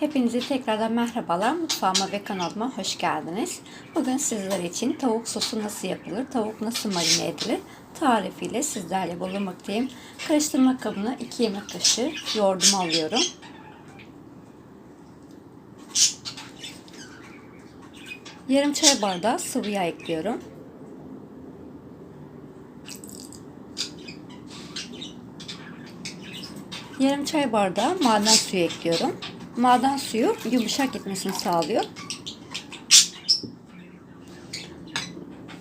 Hepinize tekrardan merhabalar. Mutfağıma ve kanalıma hoş geldiniz. Bugün sizler için tavuk sosu nasıl yapılır, tavuk nasıl marine edilir tarifiyle sizlerle bulunmaktayım. Karıştırma kabına 2 yemek kaşığı yoğurdumu alıyorum. Yarım çay bardağı sıvı yağ ekliyorum. Yarım çay bardağı maden suyu ekliyorum. Maden suyu yumuşak gitmesini sağlıyor.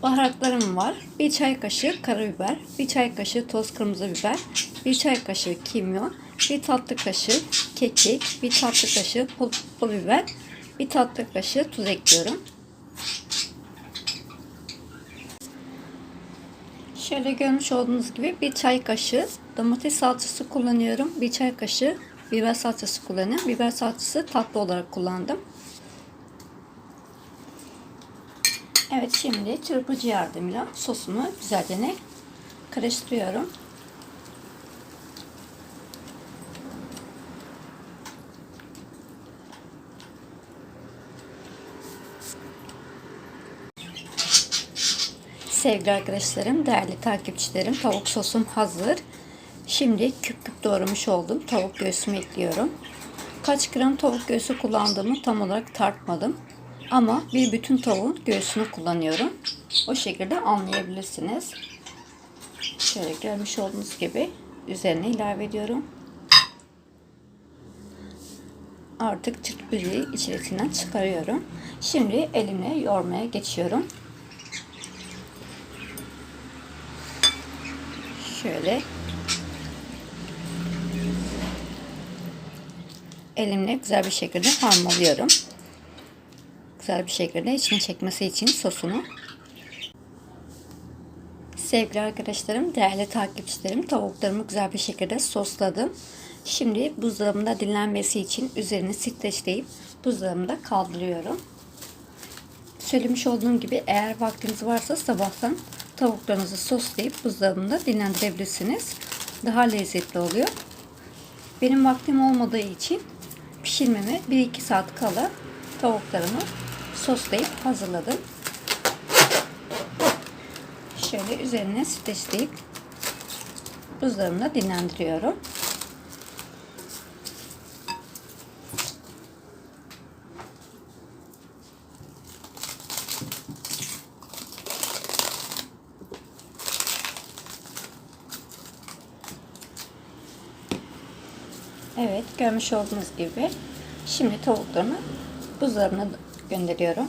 Baharatlarım var. Bir çay kaşığı karabiber, bir çay kaşığı toz kırmızı biber, bir çay kaşığı kimyon, bir tatlı kaşığı kekik, bir tatlı kaşığı pul, pul biber, bir tatlı kaşığı tuz ekliyorum. Şöyle görmüş olduğunuz gibi bir çay kaşığı domates salçası kullanıyorum. Bir çay kaşığı biber salçası kullanıyorum. Biber salçası tatlı olarak kullandım. Evet şimdi çırpıcı yardımıyla sosumu güzelce karıştırıyorum. Sevgili arkadaşlarım, değerli takipçilerim, tavuk sosum hazır. Şimdi küp küp doğramış oldum. Tavuk göğsümü ekliyorum. Kaç gram tavuk göğsü kullandığımı tam olarak tartmadım. Ama bir bütün tavuğun göğsünü kullanıyorum. O şekilde anlayabilirsiniz. Şöyle görmüş olduğunuz gibi üzerine ilave ediyorum. Artık çırpıcıyı içerisinden çıkarıyorum. Şimdi elimle yoğurmaya geçiyorum. Şöyle elimle güzel bir şekilde harmanlıyorum. Güzel bir şekilde içine çekmesi için sosunu. Sevgili arkadaşlarım, değerli takipçilerim, tavuklarımı güzel bir şekilde sosladım. Şimdi buzdolabında dinlenmesi için üzerini streçleyip buzdolabında kaldırıyorum. Söylemiş olduğum gibi eğer vaktiniz varsa sabahtan tavuklarınızı soslayıp buzdolabında dinlendirebilirsiniz. Daha lezzetli oluyor. Benim vaktim olmadığı için pişirmeme 1-2 saat kala tavuklarımı soslayıp hazırladım. Şöyle üzerine streçleyip buzdolabında dinlendiriyorum. Evet görmüş olduğunuz gibi şimdi tavuklarımı buzdolabına gönderiyorum.